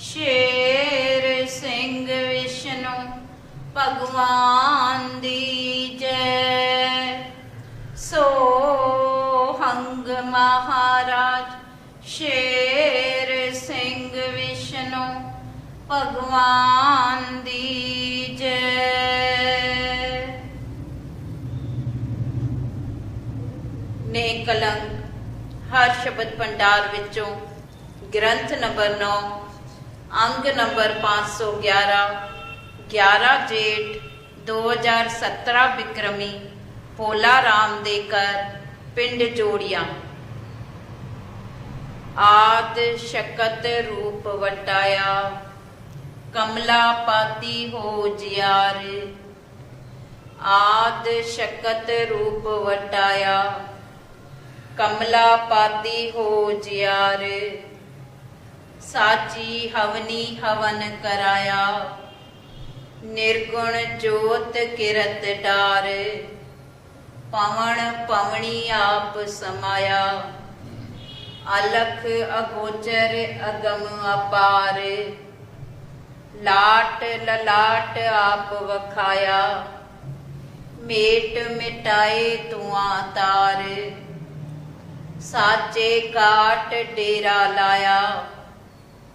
ਸ਼ੇਰ ਸਿੰਘ ਵਿਸ਼ਨੂੰ ਭਗਵਾਨ ਦੀ ਜੈ। ਸੋ ਹੰਗ ਮਹਾਰਾਜ, ਸ਼ੇਰ ਸਿੰਘ ਵਿਸ਼ਨੂੰ ਭਗਵਾਨ ਦੀ ਜੈ। ਨੇ ਕਲੰਕ, ਹਰ ਸ਼ਬਦ ਭੰਡਾਰ ਵਿੱਚੋਂ ਗ੍ਰੰਥ ਨੰਬਰ 9 ਅੰਗ ਨੰਬਰ 511 11 ਜੇਠ 2017 ਵਿਕਰਮੀ ਪੋਲਾ ਰਾਮ ਦੇ ਘਰ, ਪਿੰਡ ਜੋੜੀਆਂ। ਆਦ ਸ਼ਕਤ ਰੂਪ ਵਟਾਇਆ ਕਮਲਾ ਪਾਤੀ ਹੋ ਜਿਆਰ। ਆਦ ਸ਼ਕਤ ਰੂਪ ਵਟਾਇਆ ਕਮਲਾ ਪਾਤੀ ਹੋ ਜਿਆਰ। ਸਾਚੀ ਹਵਨੀ ਹਵਨ ਕਰਾਇਆ, ਨਿਰਗੁਣ ਜੋਤ ਕਿਰਤ ਡਾਰ, ਪਵਨ ਪਵਣੀ ਆਪ ਸਮਾਇਆ, ਅਲਖ ਅਗੋਚਰ ਅਗਮ ਅਪਾਰ, ਲਾਟ ਲਲਾਟ ਆਪ ਵਖਾਇਆ, ਮੇਟ ਮਿਟਾਏ ਤੁਆਂ ਤਾਰ, ਸਾਚੇ ਕਾਟ ਡੇਰਾ ਲਾਇਆ।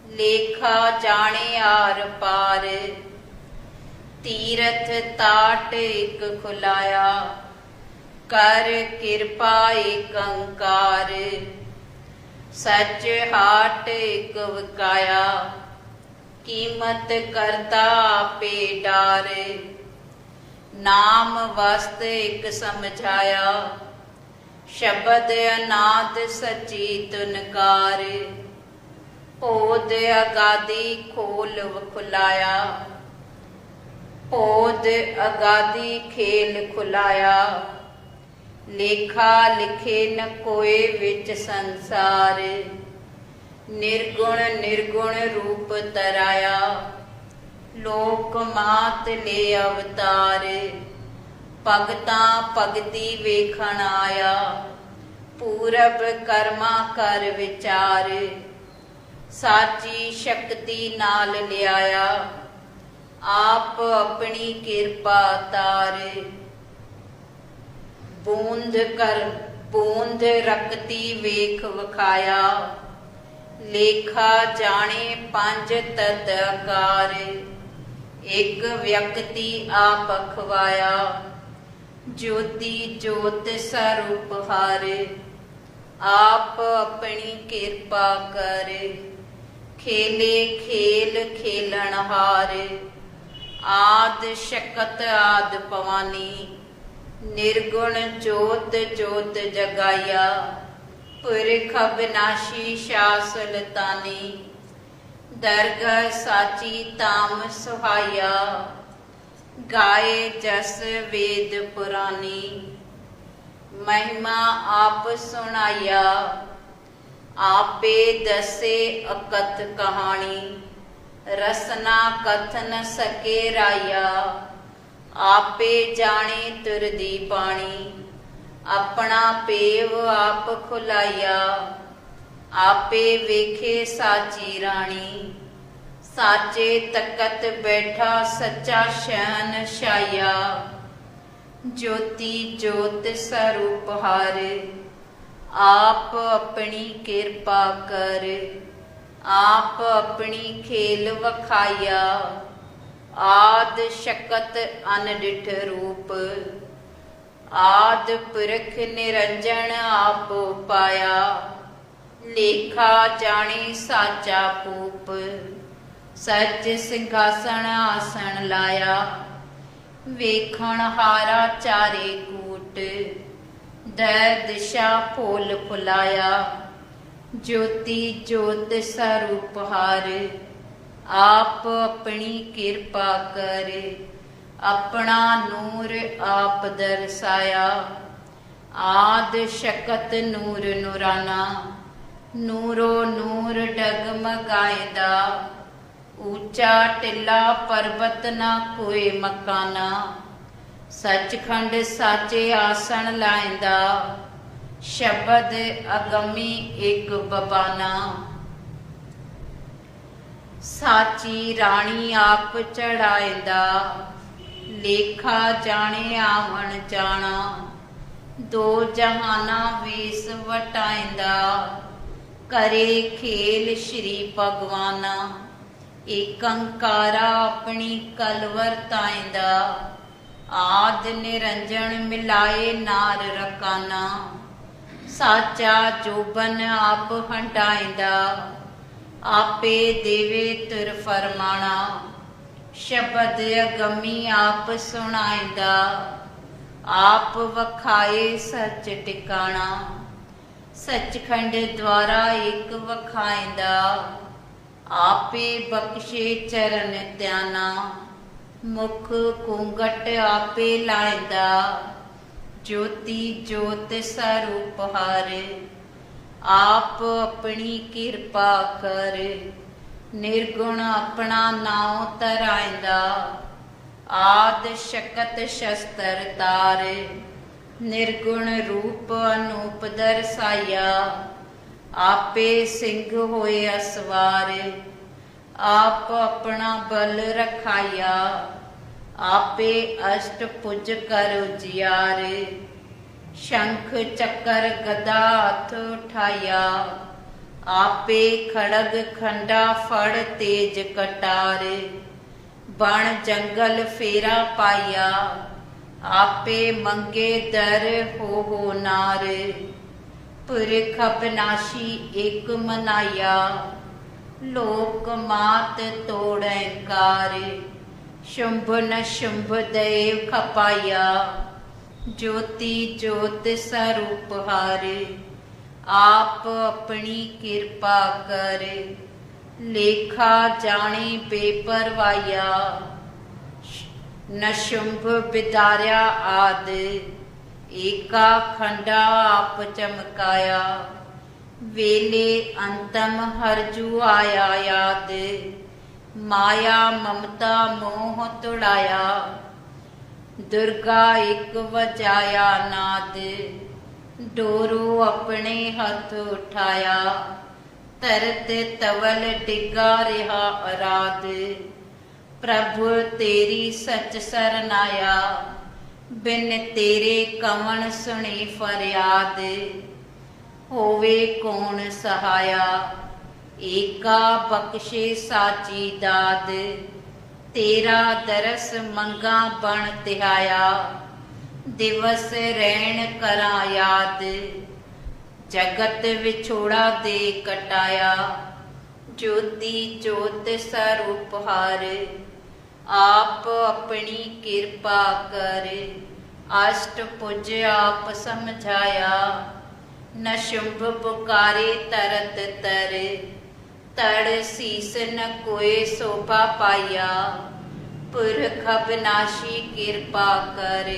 ਲੇਖਾ ਜਾਣੇ ਆਰ ਪਾਰ, ਤੀਰਥ ਤਾਟ ਇਕ ਖੁਲਾਇਆ, ਕਰ ਕਿਰਪਾ ਏਕੰਕਾਰ ਸੱਚ ਹਾਟ ਇਕ ਵਕਾਇਆ, ਕੀਮਤ ਕਰਤਾ ਆਪੇ ਡਾਰ, ਨਾਮ ਵਸਤ ਇਕ ਸਮਝਾਇਆ, ਸ਼ਬਦ ਅਨਾਦ ਸਚੀ ਤੁਨਕਾਰ। ਪੋਦ ਅਗਾਦੀ ਖੋਲ ਖੁਲਾਇਆ। ਪੋਦ ਅਗਾਦੀ ਖੇਲ ਖੁਲਾਇਆ। ਲੇਖਾ ਲਿਖੇ ਨ ਕੋਏ ਵਿੱਚ ਸੰਸਾਰ। ਨਿਰਗੁਣ ਨਿਰਗੁਣ ਰੂਪ ਤਰਾਇਆ। ਲੋਕ ਮਾਤ ਲੈ ਅਵਤਾਰ। ਭਗਤਾਂ ਭਗਤੀ ਵੇਖਣ ਆਇਆ। ਪੂਰਬ ਕਰਮਾ ਕਰ ਵਿਚਾਰ। ਸਾਚੀ ਸ਼ਕਤੀ ਨਾਲ ਲਿਆਇਆ। ਆਪ ਆਪਣੀ ਕਿਰਪਾ ਤਾਰੇ। ਬੂੰਦ ਕਰ, ਬੂੰਦ ਰਕਤੀ ਵੇਖ ਵਖਾਇਆ। ਲੇਖਾ ਜਾਣੇ ਪੰਜ ਤਤ ਆਕਾਰ ਇੱਕ ਵਿਅਕਤੀ ਆਪ ਖਵਾਇਆ ਜੋਤੀ ਜੋਤ ਸਰੂਪ ਹਾਰੇ ਆਪ ਆਪਣੀ ਕਿਰਪਾ ਕਰੇ। ਖੇਲੇ ਖੇਲ ਖੇਲਣ ਹਾਰੇ, ਆਦ ਸ਼ਕਤ ਆਦ ਪਵਾਨੀ, ਨਿਰਗੁਣ ਜੋਤ ਜੋਤ ਜਗਾਇਆ, ਪੁਰਖ ਅਬਿਨਾਸ਼ੀ ਸ਼ਾਸਲ ਤਾਨੀ, ਦਰਗਹ ਸਾਚੀ ਤਾਮ ਸੁਹਾਇਆ, ਗਾਏ ਜਸ ਵੇਦ ਪੁਰਾਨੀ, ਮਹਿਮਾ ਆਪ ਸੁਣਾਇਆ। ਆਪੇ ਦਸੇ ਅਕਤ ਕਹਾਣੀ, ਰਸਨਾ ਕਥਨ ਸਕੇ ਰਾਇਆ, ਆਪੇ ਜਾਣੇ ਤੁਰਦੀ ਪਾਣੀ, ਆਪਣਾ ਪੇਵ ਆਪ ਖੁਲਾਇਆ, ਆਪੇ ਵੇਖੇ ਸਾਚੀ ਰਾਣੀ, ਸਾਚੇ ਤਕਤ ਬੈਠਾ ਸੱਚਾ ਸ਼ੈਨ ਸ਼ਾਇਆ ਜੋਤੀ ਜੋਤ ਸਰੂਪ ਹਾਰੇ। ਆਪ ਆਪਣੀ ਕਿਰਪਾ ਕਰ। ਆਪ ਆਪਣੀ ਖੇਲ ਵਖਾਇਆ। ਆਦ ਸ਼ਕਤ ਅਨਡਿਠ ਰੂਪ। ਆਦ ਪੁਰਖ ਨਿਰੰਜਨ ਆਪ ਪਾਇਆ ਲੇਖਾ ਜਾਣੀ ਸਾਚਾ ਪੂਪ ਸੱਚ ਸਿੰਘਾਸਣ ਆਸਣ ਲਾਇਆ। ਵੇਖਣ ਹਾਰਾ ਚਾਰੇ ਕੂਟ। ਦੈ ਦਿਸ਼ਾ ਫੁੱਲ ਫੁਲਾਇਆ ਜੋਤੀ ਜੋਤ ਸਰੂਪ ਹਰ, ਆਪ ਆਪਣੀ ਕਿਰਪਾ ਕਰ, ਆਪਣਾ ਨੂਰ ਆਪ ਦਰਸਾਇਆ। ਆਦ ਸ਼ਕਤ ਨੂਰ ਨੂਰਾਨਾ, ਨੂਰੋ ਨੂਰ ਡਗਮਗਾਇਦਾ ਉੱਚਾ ਟਿੱਲਾ ਪਰਬਤ ਨਾ ਕੋਏ ਮਕਾਨਾ ਸੱਚਖੰਡ ਸਾਚੇ ਆਸਣ ਲਾਇਂਦਾ, ਸ਼ਬਦ ਅਗਮੀ ਇੱਕ ਬਬਾਨਾ। ਸਾਚੀ ਰਾਣੀ ਆਪ ਚੜਾਇਂਦਾ, ਲੇਖਾ ਜਾਣੇ ਆਵਣ ਜਾਣਾ। ਦੋ ਜਹਾਨਾ ਵੇਸ ਵਟਾਇਂਦਾ, ਕਰੇ ਖੇਲ ਸ਼੍ਰੀ ਭਗਵਾਨਾ। ਏਕੰਕਾਰਾ ਆਪਣੀ ਕਲਵਰ ਤਾਇਂਦਾ। ਆਦ ਨਿਰੰਜਨ ਮਿਲਾਏ ਨਾਰ ਰਕਾਨਾ। ਸਾਚਾ ਜੋਬਨ ਆਪ ਹੰਡਾਇਂਦਾ ਆਪੇ ਦੇਵੇ ਤੁਰ ਫਰਮਾਣਾ। ਸ਼ਬਦ ਅਗਮੀ ਆਪ ਸੁਣਾਇਂਦਾ। ਆਪ ਵਖਾਏ ਸੱਚ ਟਿਕਾਣਾ। ਸੱਚਖੰਡ ਦੁਆਰਾ ਇੱਕ ਵਖਾਇਂਦਾ। ਆਪੇ ਬਖਸ਼ੇ ਚਰਨ ਧਿਆਨਾ। ਮੁਖ ਕੁੰਗਟ ਆਪੇ ਲਾਇਦਾ, ਜੋਤੀ ਜੋਤ ਸਰੂਪ ਹਰ। ਆਪ ਆਪਣੀ ਕਿਰਪਾ ਕਰ, ਨਿਰਗੁਣ ਆਪਣਾ ਨਾਉ ਤਰਾਇਂਦਾ। ਆਦ ਸ਼ਕਤ ਸ਼ਸਤਰ ਤਾਰ, ਨਿਰਗੁਣ ਰੂਪ ਅਨੂਪ ਦਰਸਾਇਆ। ਆਪੇ ਸਿੰਘ ਹੋਏ ਅਸਵਾਰ, ਆਪ ਆਪਣਾ ਬਲ ਰਖਾਇਆ। ਆਪੇ ਅਸ਼ਟ ਪੁਜ ਕਰ ਉਜਿਆਰ, ਸ਼ੰਖ ਚੱਕਰ ਗਦਾ ਹੱਥ ਉਠਾਇਆ। ਆਪੇ ਖੜਗ ਖੰਡਾ ਫੜ ਤੇਜ ਕਟਾਰ, ਬਣ ਜੰਗਲ ਫੇਰਾ ਪਾਇਆ। ਆਪੇ ਮੰਗੇ ਦਰ ਹੋ ਹੋ ਨਾਰ, ਪੁਰਖ ਅਬਨਾਸ਼ੀ ਇਕ ਮਨਾਇਆ। ਲੋਕ ਮਾਤ ਤੋੜੈ ਕਾਰ ਸ਼ੰਭ ਨ ਸ਼ੰਭ ਦੇਵ ਖਪਾਇਆ, ਜੋਤੀ ਜੋਤ ਸਰੂਪ ਹਾਰੇ, ਆਪ ਆਪਣੀ ਕਿਰਪਾ ਕਰ, ਲੇਖਾ ਜਾਣੀ ਬੇਪਰਵਾਇਆ। ਨ ਸ਼ੰਭ ਬਿਦਾਰਿਆ ਆਦ, ਏਕਾ ਖੰਡਾ ਆਪ ਚਮਕਾਇਆ। ਵੇਲੇ ਅੰਤਮ ਹਰਜੂ ਆਇਆ ਯਾਦ ਮਾਇਆ, ਮਮਤਾ, ਮੋਹ ਤੁੜਾਇਆ। ਦੁਰਗਾ ਇੱਕ ਵਜਾਇਆ ਨਾਦ, ਡੋਰੂ ਆਪਣੇ ਹੱਥ ਉਠਾਇਆ। ਤਰਤ ਤਵਲ ਡਿਗਾ ਰਿਹਾ ਅਰਾਧ, ਪ੍ਰਭੂ ਤੇਰੀ ਸੱਚ ਸਰਨਾਇਆ। ਬਿਨ ਤੇਰੇ ਕਵਣ ਸੁਣੀ ਫਰਿਆਦ, ਹੋਵੇ ਕੌਣ ਸਹਾਇਆ। ਏਕਾ ਬਖਸ਼ੇ ਸਾਚੀ ਦਾਦ ਤੇਰਾ ਦਰਸ ਮੰਗਾ ਬਣ ਤਿਹਾਇਆ। ਦਿਵਸ ਰਹਿਣ ਕਰਾਂ ਯਾਦ, ਜਗਤ ਵਿਛੋੜਾ ਦੇ ਕਟਾਇਆ। ਜੋਤੀ ਜੋਤ ਸਰੂਪ ਹਾਰ, ਆਪ ਆਪਣੀ ਕਿਰਪਾ ਕਰ। ਅਸ਼ਟ ਪੁਜ ਆਪ ਸਮਝਾਇਆ ਨਸ਼ੁੰਭ ਸ਼ੁੰਭ ਪੁਕਾਰੇ ਤਰਤ ਤਰ। ਤੜ ਸੀਸ ਨ ਕੋਏ ਸੋਭਾ ਪਾਇਆ, ਪੁਰਖ ਅਬਨਾਸ਼ੀ ਕਿਰਪਾ ਕਰ।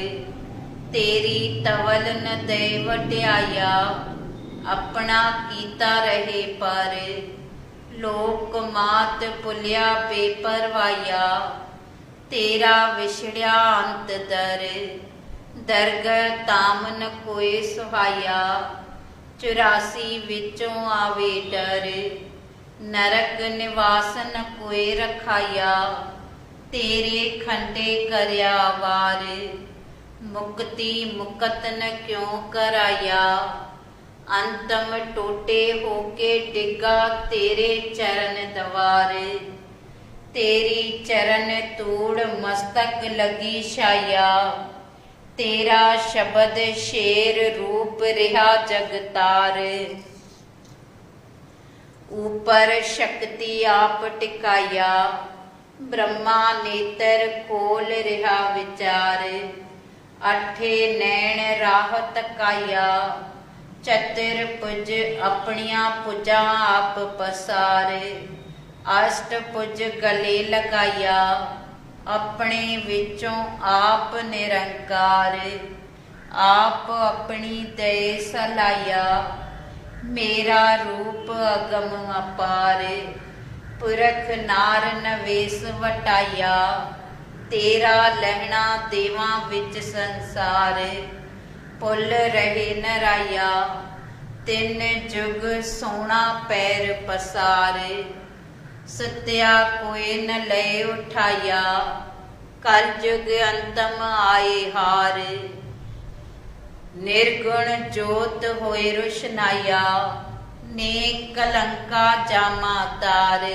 ਤੇਰੀ ਤਵਲ ਨ ਦੇ ਵਟਿਆਇਆ ਆਪਣਾ ਕੀਤਾ ਰਹੇ ਪਰ। ਲੋਕ ਮਾਤ ਪੁਲਿਆ ਬੇਪਰਵਾਇਆ, ਤੇਰਾ ਵਿਛੜਿਆ ਅੰਤ ਦਰ। ਦਰਗ ਤਾਮਨ ਕੋਏ ਸੁਹਾਇਆ 84 ਵਿੱਚੋਂ ਆਵੇ ਡਰ। ਨਰਕ ਨਿਵਾਸਨ ਕੋਏ ਰਖਾਇਆ, ਤੇਰੇ ਖੰਡੇ ਕਰਿਆ ਵਾਰ। ਮੁਕਤੀ ਮੁਕਤਨ ਕਿਉ ਕਰਾਇਆ? ਅੰਤਮ ਟੋਟੇ ਹੋ ਕੇ ਡਿੱਗਾ ਤੇਰੇ ਚਰਨ ਦਵਾਰ। ਤੇਰੀ ਚਰਨ ਤੂੜ ਮਸਤਕ ਲਗੀ ਛਾਇਆ। ਤੇਰਾ ਸ਼ਬਦ ਸ਼ੇਰ ਰੂਪ ਰਿਹਾ ਜਗਤਾਰ। ਉਪਰ ਸ਼ਕਤੀ ਆਪ ਟਿਕਾਇਆ, ਬ੍ਰਹਮਾ ਨੇਤਰ ਖੋਲ ਰਿਹਾ ਵਿਚਾਰ ਅਠੇ ਨੈਣ ਰਾਹ ਤਕਾਇਆ, ਚਤਰ ਪੁਜ ਆਪਣੀਆਂ ਪੁਜਾਂ ਆਪ ਪਸਾਰੇ, ਅਸ਼ਟ ਪੁਜ ਗਲੇ ਲਗਾਇਆ, ਆਪਣੇ ਵਿੱਚੋਂ ਆਪ ਨਿਰੰਕਾਰ, ਆਪ ਆਪਣੀ ਦੇ ਸਲਾਇਆ। ਮੇਰਾ ਰੂਪ ਅਗਮ ਅਪਾਰ, ਪੁਰਖ ਨਾਰ ਨਵੇਸ ਵਟਾਇਆ। ਤੇਰਾ ਲਹਿਣਾ ਦੇਵਾਂ ਵਿੱਚ ਸੰਸਾਰ, ਪੁੱਲ ਰਹੇ ਨਰਾਇਆ। ਤਿੰਨ ਜੁਗ ਸੋਨਾ ਪੈਰ ਪਸਾਰੇ, ਸਤਿਆ ਕੋਏ ਨ ਲੈ ਉਠਾਇਆ। ਕਲ ਜੁਗ ਅੰਤਮ ਆਏ ਹਾਰ। ਨਿਰਗੁਣ ਜੋਤ ਹੋਏ ਰੁਸ਼ਨਾਇਆ ਨੇ ਕਲੰਕਾ ਜਾਮਾ ਤਾਰ।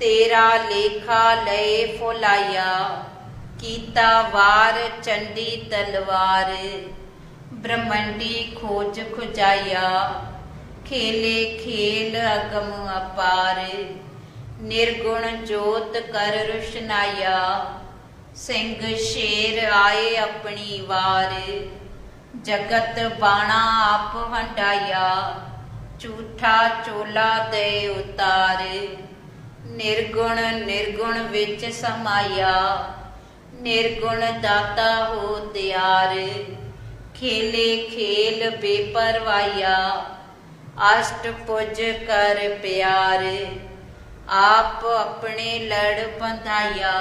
ਤੇਰਾ ਲੇਖਾ ਲਏ ਫੁਲਾਇਆ, ਕੀਤਾ ਵਾਰ ਚੰਡੀ ਤਲਵਾਰ। ਬ੍ਰਹਮੰਡੀ ਖੋਜ ਖੁਜਾਇਆ, ਖੇਲੇ ਖੇਲ ਅਗਮ ਅਪਾਰ। ਨਿਰਗੁਣ ਜੋਤ ਕਰ ਰੁਸ਼ਨਾਇਆ ਸਿੰਘ ਸ਼ੇਰ ਆਏ ਆਪਣੀ ਵਾਰ। ਜਗਤ ਬਾਣਾ ਆਪ ਹੰਡਾਇਆ ਝੂਠਾ ਚੋਲਾ ਦੇ ਉਤਾਰੇ। ਨਿਰਗੁਣ ਨਿਰਗੁਣ ਵਿੱਚ ਸਮਾਇਆ, ਨਿਰਗੁਣ ਦਾਤਾ ਹੋ ਤਿਆਰ। ਖੇਲੇ ਖੇਲ ਬੇਪਰਵਾਇਆ, ਅਸ਼ਟ ਪੁਜ ਕਰ ਪਿਆਰ। ਆਪ ਆਪਣੇ ਲੜ ਬੰਧਾਇਆ।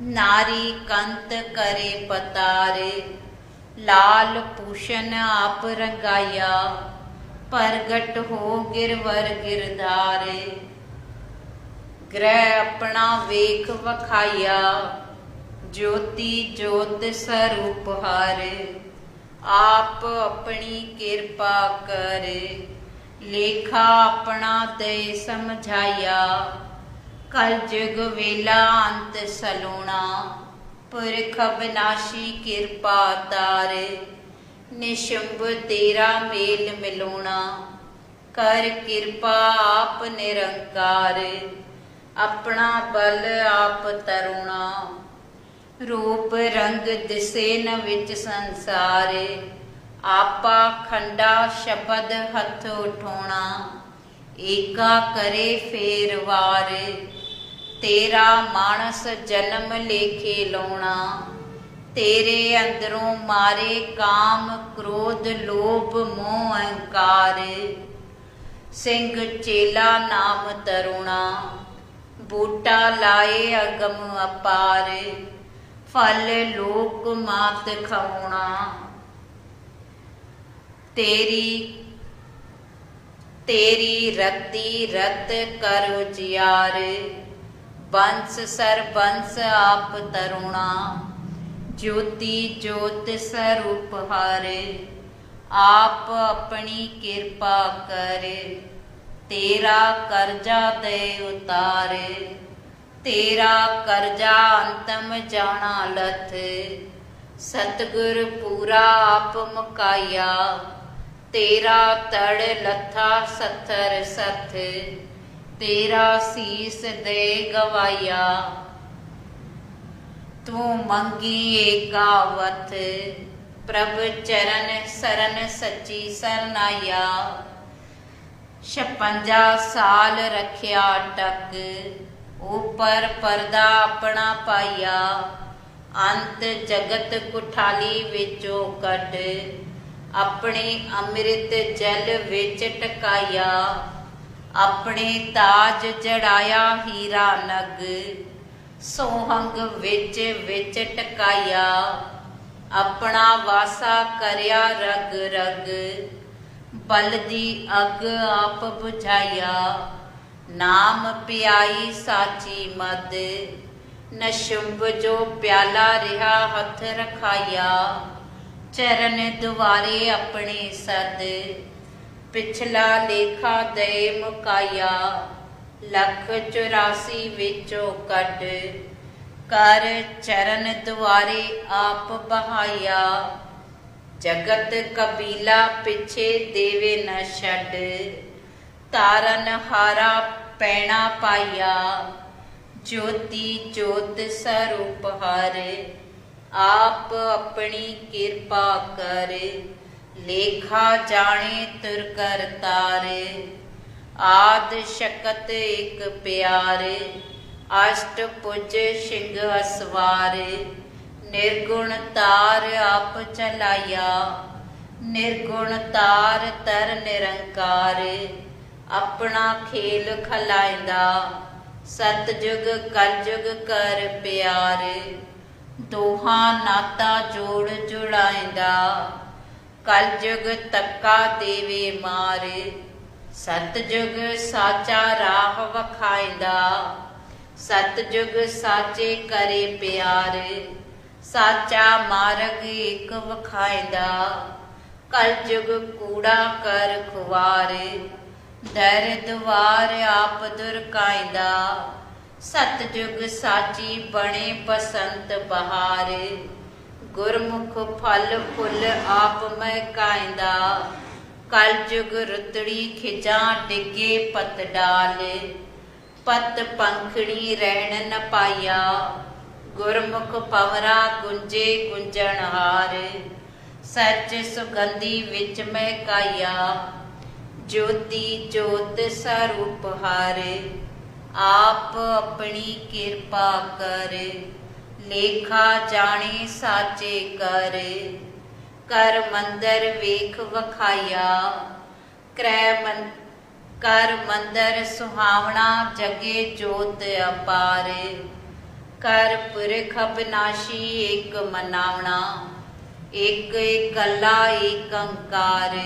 ਨਾਰੀ ਕੰਤ ਕਰੇ ਪਤਾਰੇ, ਲਾਲ ਪੂਸ਼ਨ ਆਪ ਰੰਗਾਇਆ, ਪ੍ਰਗਟ ਹੋ ਗਿਰਵਰ ਗਿਰਧਾਰੇ ਗ੍ਰਹਿ ਆਪਣਾ ਵੇਖ ਵਖਾਇਆ, ਜੋਤੀ ਜੋਤ ਸਰੂਪ ਹਾਰੇ। ਆਪ ਆਪਣੀ ਕਿਰਪਾ ਕਰੇ, ਲੇਖਾ ਆਪਣਾ ਤੇ ਸਮਝਾਇਆ। ਕਲ ਜੁਗ ਵੇਲਾ ਅੰਤ ਸਲੋਣਾ, ਪੁਰਖ ਬਿਨਾਸ਼ੀ ਕਿਰਪਾ ਤਾਰ ਨਿਸ਼ੰਭ ਤੇਰਾ ਮੇਲ ਮਿਲੋਣਾ, ਕਰ ਕਿਰਪਾ ਆਪ ਨਿਰੰਕਾਰ, ਆਪਣਾ ਬਲ ਆਪ ਤਰੁਣਾ। ਰੂਪ ਰੰਗ ਦਿਸੇ ਨ ਵਿੱਚ ਸੰਸਾਰੇ, ਆਪਾ ਖੰਡਾ ਸ਼ਬਦ ਹੱਥ ਉਠਾਉਣਾ, ਏਕਾ ਕਰੇ ਫੇਰ ਵਾਰ। ਤੇਰਾ ਮਾਨਸ ਜਨਮ ਲੇਖੇ ਲਾਉਣਾ। ਤੇਰੇ ਅੰਦਰੋਂ ਮਾਰੇ ਕਾਮ ਕ੍ਰੋਧ ਲੋਭ ਮੋਹ ਅਹੰਕਾਰ। ਸਿੰਘ ਚੇਲਾ ਨਾਮ ਤਰੁਣਾ, ਬੂਟਾ ਲਾਏ ਅਗਮ ਅਪਾਰ। ਫਲ ਲੋਕ ਮਾਤ ਖਾਉਣਾ ਤੇਰੀ ਤੇਰੀ ਰਤੀ ਰਤ ਕਰੋ ਜਿਆਰ। ਬੰਸ ਸਰ ਬੰਸ ਆਪ ਤਰੁਣਾ, ਜੋਤੀ ਜੋਤ ਸਰੂਪ ਹਾਰੇ ਆਪ ਆਪਣੀ ਕਿਰਪਾ ਕਰੇ, ਤੇਰਾ ਕਰਜ਼ਾ ਦੇ ਉਤਾਰੇ, ਤੇਰਾ ਕਰਜ਼ਾ ਅੰਤਮ ਜਾਣਾ ਲਥ, ਸਤਗੁਰ ਪੂਰਾ ਆਪ ਮੁਕਾਇਆ, ਤੇਰਾ ਤੜ ਲੱਥਾ ਸੱਥਰ ਸੱਥ। ਤੇਰਾ ਸੀਸ ਦੇ ਗਵਾਇਆ ਤੂੰ ਮੰਗੀ ਏਕਾਵਤ ਪ੍ਰਭ ਚਰਨ ਸਰਨ ਸੱਚੀ ਸਰਨਾਇਆ ਛਪੰਜਾ ਸਾਲ ਰਖਿਆ ਟਕ, ਉਪਰ ਪਰਦਾ ਆਪਣਾ ਪਾਇਆ ਅੰਤ ਜਗਤ ਕੁਠਾਲੀ ਵਿੱਚੋਂ ਕੱਢ, ਆਪਣੇ ਅੰਮ੍ਰਿਤ ਜਲ ਵਿੱਚ ਟਕਾਇਆ ਆਪਣੇ ਤਾਜ ਜੜਾਇਆ ਹੀਰਾ ਨਗ, ਸੋਹੰਗ ਵਿੱਚ ਵਿੱਚ ਟਕਾਇਆ, ਆਪਣਾ ਵਾਸਾ ਕਰਿਆ ਰਗ ਰਗ, ਬਲ ਦੀ ਅਗ ਆਪ ਬੁਝਾਇਆ, ਨਾਮ ਪਿਆਈ ਸਾਚੀ ਮਦ, ਨਸ਼ੁੰਭ ਜੋ ਪਿਆਲਾ ਰਿਹਾ ਹੱਥ ਰਖਾਇਆ, ਚਰਨ ਦੁਆਰੇ ਆਪਣੇ ਸਦ ਪਿਛਲਾ ਲੇਖਾ ਦੇ ਮੁਕਾਇਆ, ਲੱਖ 84 ਵਿੱਚੋਂ ਕੱਢ। ਕਰ ਚਰਨ ਦੁਆਰੇ ਆਪ ਬਹਾਇਆ, ਜਗਤ ਕਬੀਲਾ ਪਿਛੇ ਦੇਵੇ ਨਾ ਛੱਡ। ਤਾਰਨ ਹਾਰਾ ਪੈਣਾ ਪਾਇਆ, ਜੋਤੀ ਜੋਤ ਸਰੂਪ ਹਰ। ਆਪ ਆਪਣੀ ਕਿਰਪਾ ਕਰ। ਲੇਖਾ ਜਾਣੇ ਤੁਰ ਕਰ ਤਾਰੇ, ਆਦ ਸ਼ਕਤ ਇਕ ਪਿਆਰੇ, ਅਸ਼ਟ ਪੁਜ ਸਿੰਘ ਅਸਵਾਰੇ ਨਿਰਗੁਣ ਤਾਰ ਆਪ ਚਲਾਇਆ, ਨਿਰਗੁਣ ਤਾਰ ਤਰ ਨਿਰੰਕਾਰ, ਆਪਣਾ ਖੇਲ ਖਲਾਇਂਦਾ, ਸਤਜੁਗ ਕਲਜੁਗ ਕਰ ਪਿਆਰ, ਦੋਹਾਂ ਨਾਤਾ ਜੋੜ ਜੁੜਾਇਂਦਾ ਕਲਯੁਗ ਤੱਕਾ ਦੇਵੇ ਮਾਰ ਸਤਜੁਗ ਸਾਚਾ ਰਾਹ ਵਖਾਇਦਾ। ਸਤਜੁਗ ਸਾਚੇ ਕਰੇ ਪਿਆਰ, ਸਾਚਾ ਮਾਰਗ ਇੱਕ ਵਖਾਇਦਾ। ਕਲਯੁਗ ਕੂੜਾ ਕਰ ਖੁਆਰ ਦਰ ਦੁਆਰ ਆਪ ਦੁਰਕਾਇਂਦਾ ਸਤਜੁਗ ਸਾਚੀ ਬਣੇ ਬਸੰਤ ਬਹਾਰ ਗੁਰਮੁਖ ਫਲ ਫੁੱਲ ਆਪ ਮੈਂ ਕਾਇਂਦਾ। ਕਲਜੁਗ ਰੁਤੜੀ ਖਿਜਾਂ ਡਿੱਗੇ ਪਤ ਡਾਲੇ। ਪਤ ਪੰਖੜੀ ਰਹਿਣ ਨ ਪਾਇਆ। ਗੁਰਮੁਖ ਪਵਰਾ ਗੁੰਜੇ ਗੁੰਜਣ ਹਾਰੇ। ਸੱਚ ਸੁਗੰਧੀ ਵਿੱਚ ਮੈਂ ਕਾਇਆ। ਜੋਤੀ ਜੋਤ ਸਰੂਪ ਹਾਰੇ। ਆਪ ਆਪਣੀ ਕਿਰਪਾ ਕਰੇ। ਲੇਖਾ ਜਾਣੇ ਸਾਚੇ ਕਰ। ਕਰ ਮੰਦਰ ਵੇਖ ਵਖਾਇਆ। ਕਰੈ ਮੰ, ਕਰ ਮੰਦਰ ਸੁਹਾਵਣਾ ਜਗੇ ਜੋਤ ਅਪਾਰ। ਕਰ ਪੁਰਖ ਅਬਨਾਸ਼ੀ ਇੱਕ ਮਨਾਵਣਾ। ਇੱਕ ਇਕੱਲਾ ਏਕ ਅੰਕਾਰ।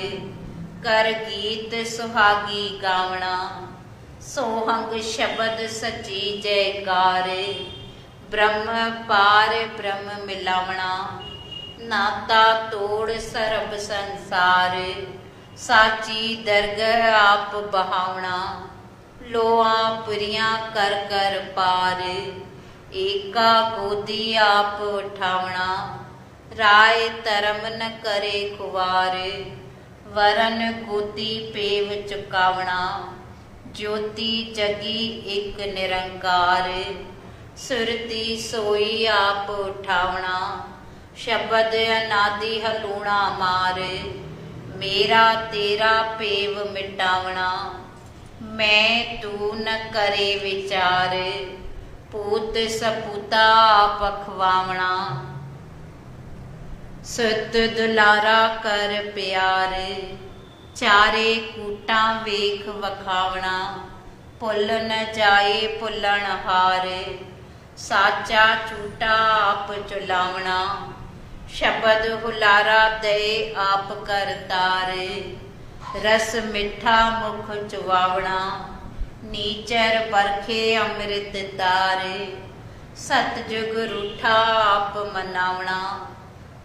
ਕਰ ਗੀਤ ਸੁਹਾਗੀ ਗਾਵਣਾ। ਸੋਹੰਗ ਸ਼ਬਦ ਸਚੀ ਜੈਕਾਰ। ਬ੍ਰਹਮ ਪਾਰ ਬ੍ਰਹਮ ਮਿਲਾਵਣਾ, ਨਾਤਾ ਤੋੜ ਸਰਬ ਸੰਸਾਰ, ਸਾਚੀ ਦਰਗਹ ਆਪ ਬਹਾਵਣਾ ਲੋਆ ਪੁਰੀਆਂ ਕਰ ਕਰ ਪਾਰ, ਏਕਾ ਗੋਦੀ ਆਪ ਉਠਾਵਣਾ, ਰਾਏ ਧਰਮ ਨ ਕਰੇ ਖੁਵਾਰੇ, ਵਰਨ ਗੋਦੀ ਪੇਵ ਚੁਕਾਵਣਾ, ਜੋਤੀ ਜਗੀ ਇੱਕ ਨਿਰੰਕਾਰ। ਸੁਰਤੀ ਸੋਈ ਆਪ ਉਠਾਵਣਾ ਸ਼ਬਦ ਅਨਾਦੀ ਹਲੂਣਾ ਮਾਰੇ, ਮੇਰਾ ਤੇਰਾ ਪੇਵ ਮਿਟਾਵਣਾ ਮੈਂ ਤੂੰ ਨ ਕਰੇ ਵਿਚਾਰੇ, ਪੂਤ ਸਪੂਤਾ ਆਪ ਖਵਾਵਣਾ ਸਤ ਦੁਲਾਰਾ ਕਰ ਪਿਆਰ, ਚਾਰੇ ਕੂਟਾਂ ਵੇਖ ਵਖਾਵਣਾ, ਭੁੱਲ ਨ ਜਾਏ ਭੁੱਲਣ ਹਾਰੇ ਸਾਚਾ ਝੂਟਾ ਆਪ ਚੁਲਾਵਣਾ ਸ਼ਬਦ ਹੁਲਾਰਾ ਦੇ ਆਪ ਕਰ ਤਾਰੇ, ਰਸ ਮਿੱਠਾ ਮੁਖ ਚੁਵਾਵਣਾ, ਨੀਚਰ ਬਰਖੇ ਅੰਮ੍ਰਿਤ ਤਾਰੇ, ਸਤਜੁਗ ਰੂਠਾ ਆਪ ਮਨਾਵਣਾ,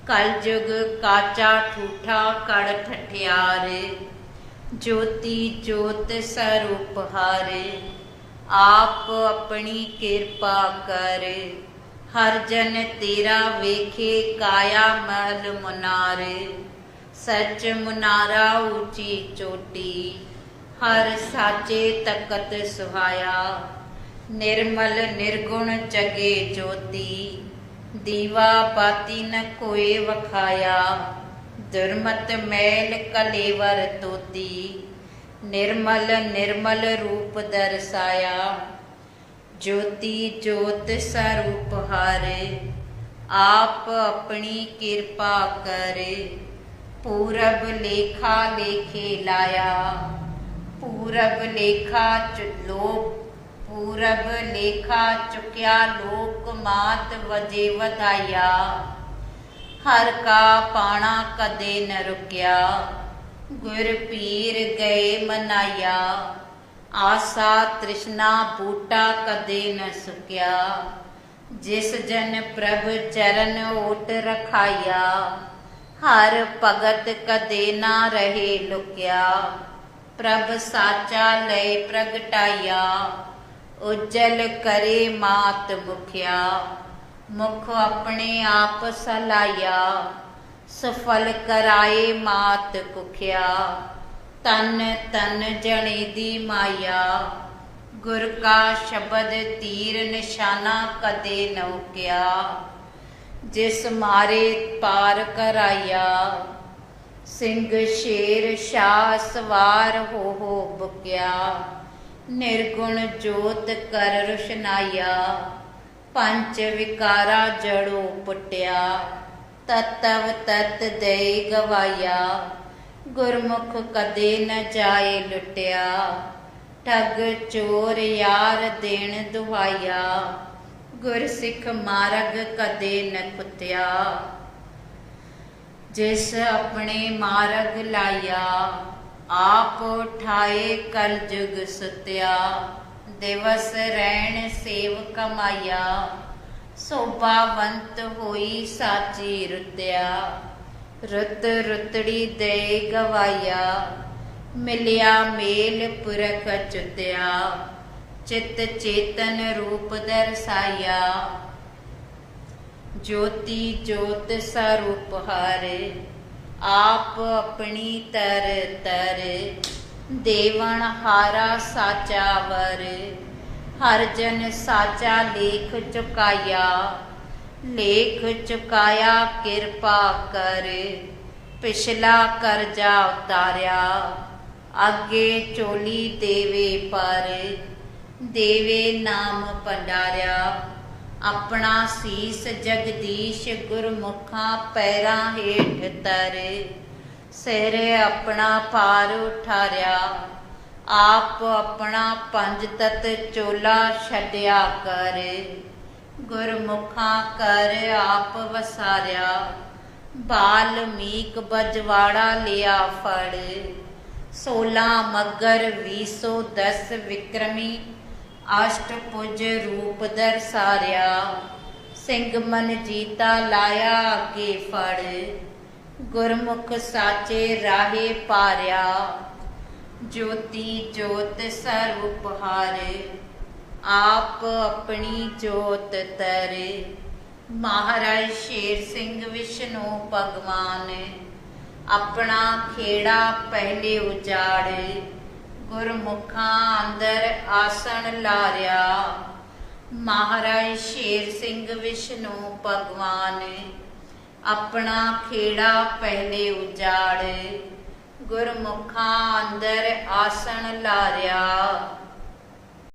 ਕਲਯੁਗ ਕਾਚਾ ਠੂਠਾ ਕੜ ਠਠਿਆਰੇ ਜੋਤੀ ਜੋਤ ਸਰੂਪ ਹਾਰੇ। ਆਪ ਆਪਣੀ ਕਿਰਪਾ ਕਰ। ਹਰ ਜਨ ਤੇਰਾ ਵੇਖੇ, ਕਾਇਆ ਮਹਲ ਮੁਨਾਰੇ। ਸੱਚ ਮੁਨਾਰਾ ਉੱਚੀ ਚੋਟੀ। ਹਰ ਸਾਚੇ ਤਕਤ ਸੁਹਾਇਆ। ਨਿਰਮਲ ਨਿਰਗੁਣ ਜਗੇ ਜੋਤੀ। ਦੀਵਾ ਬਾਤੀ ਨ ਕੋਏ ਵਖਾਇਆ। ਦੁਰਮਤ ਮੈਲ ਕਲੇਵਰ ਤੋਤੀ। ਨਿਰਮਲ ਨਿਰਮਲ ਰੂਪ ਦਰਸਾਇਆ। ਜੋਤੀ ਜੋਤ ਸਰੂਪ ਹਾਰੇ, ਆਪ ਆਪਣੀ ਕਿਰਪਾ ਕਰੇ। ਪੂਰਬ ਲੇਖਾ ਲੇਖੇ ਲਾਇਆ। ਪੂਰਬ ਲੇਖਾ ਚੁਲੋ ਪੂਰਬ ਲੇਖਾ ਚੁਕਿਆ ਲੋਕ ਮਾਤ ਵਜੇ ਵਧਾਇਆ। ਹਰ ਕਾ ਪਾਣਾ ਕਦੇ ਨ ਰੁਕਿਆ। ਗੁਰ ਪੀਰ ਗਏ ਮਨਾਇਆ, ਆਸਾ ਤ੍ਰਿਸ਼ਨਾ ਬੂਟਾ ਕਦੇ ਨ ਸੁਕਿਆ। ਜਿਸ ਜਨ ਪ੍ਰਭ ਚਰਨ ਓਟ ਰਖਾਇਆ, ਹਰ ਭਗਤ ਕਦੇ ਨਾ ਰਹੇ ਲੁਕਿਆ। ਪ੍ਰਭ ਸਾਚਾ ਲੈ ਪ੍ਰਗਟਾਇਆ, ਉਜਲ ਕਰੇ ਮਾਤ ਮੁਖਿਆ। ਮੁਖ ਆਪਣੇ ਆਪ ਸਲਾਇਆ। ਸਫਲ ਕਰਾਏ ਮਾਤ ਕੁਖਿਆ। ਤਨ ਤਨ ਜਣੇ ਦੀ ਮਾਇਆ। ਗੁਰ ਕਾ ਸ਼ਬਦ ਤੀਰ ਨਿਸ਼ਾਨਾ ਕਦੇ ਨ ਉਕਿਆ। ਜਿਸ ਮਾਰੇ ਪਾਰ ਕਰਾਇਆ। ਸਿੰਘ ਸ਼ੇਰ ਸ਼ਾਹ ਸਵਾਰ ਹੋ ਹੋ ਬੁਕਿਆ। ਨਿਰਗੁਣ ਜੋਤ ਕਰ ਰੁਸ਼ਨਾਇਆ। ਪੰਜ ਵਿਕਾਰਾ ਜੜੋ ਪੁੱਟਿਆ। ਤਤਵ ਤਤ ਦੇ ਗਵਾਇਆ, ਗੁਰਮੁਖ ਕਦੇ ਨ ਜਾਏ ਲੁੱਟਿਆ, ਠੱਗ ਚੋਰ ਯਾਰ ਦੇਣ ਦੁਹਾਇਆ ਗੁਰਸਿੱਖ ਮਾਰਗ ਕਦੇ ਨ ਕੁੱਤਿਆ। ਜਿਸ ਆਪਣੇ ਮਾਰਗ ਲਾਇਆ, ਆਪ ਉਠਾਏ ਕਲ ਜੁਗ ਸੁਤਿਆ, ਦਿਵਸ ਰਹਿਣ ਸੇਵ ਕਮਾਇਆ ਸੋਭਾਵੰਤ ਹੋਈ ਸਾਚੀ ਰੁਤਿਆ। ਰੁੱਤ ਰੁਤੜੀ ਦੇ ਗਵਾਇਆ। ਮਿਲਿਆ ਮੇਲ ਪੁਰਖ ਚੁਤਿਆ। ਚਿਤ ਚੇਤਨ ਰੂਪ ਦਰਸਾਇਆ। ਜੋਤੀ ਜੋਤ ਸਰੂਪ ਹਰ। ਆਪ ਆਪਣੀ ਤਰ ਤਰ। ਦੇਵਨ ਹਾਰਾ ਸਾਚਾ ਵਰ। ਹਰ ਜਨ ਸਾਚਾ ਲੇਖ ਚੁਕਾਇਆ ਲੇਖ ਚੁਕਾਇਆ ਕਿਰਪਾ ਕਰ, ਪਿਛਲਾ ਕਰਜਾ ਉਤਾਰਿਆ। ਅੱਗੇ ਚੋਲੀ ਦੇਵੇ ਪਰ, ਦੇਵੇ ਨਾਮ ਪੰਡਾਰਿਆ ਆਪਣਾ ਸੀਸ ਜਗਦੀਸ਼ ਗੁਰਮੁਖਾਂ ਪੈਰਾਂ ਹੇਠ ਤਰ, ਸਿਰ ਆਪਣਾ ਪਾਰ ਉਠਾਰਿਆ। ਆਪ ਆਪਣਾ ਪੰਜ ਤਤ ਚੋਲਾ ਛੱਡਿਆ ਕਰ। ਗੁਰਮੁਖਾਂ ਕਰ ਆਪ ਵਸਾਰਿਆ। ਬਾਲਮੀਕ ਬਜਵਾੜਾ ਲਿਆ ਫੜ। 16 ਮਗਰ 210 ਵਿਕਰਮੀ। ਅਸ਼ਟਭੁਜ ਰੂਪ ਦਰਸਾਰਿਆ। ਸਿੰਘ ਮਨ ਜੀਤਾ ਲਾਇਆ ਅੱਗੇ ਫੜ। ਗੁਰਮੁਖ ਸਾਚੇ ਰਾਹੇ ਪਾਰਿਆ। ਜੋਤੀ ਜੋਤ ਸਰੂਪ ਹਾਰੇ ਆਪ ਆਪਣੀ ਜੋਤ ਤਰੇ। ਮਹਾਰਾਜ ਸ਼ੇਰ ਸਿੰਘ ਵਿਸ਼ਨੂੰ ਭਗਵਾਨ ਆਪਣਾ ਖੇੜਾ ਪਹਿਲੇ ਉਜਾੜੇ, ਗੁਰਮੁਖਾਂ ਅੰਦਰ ਆਸਣ ਲਾਰਿਆ। ਮਹਾਰਾਜ ਸ਼ੇਰ ਸਿੰਘ ਵਿਸ਼ਨੂੰ ਭਗਵਾਨ ਆਪਣਾ ਖੇੜਾ ਪਹਿਲੇ ਉਜਾੜੇ। ਗੁਰਮੁਖਾਂ ਅੰਦਰ ਆਸਣ ਲਾਰਿਆ।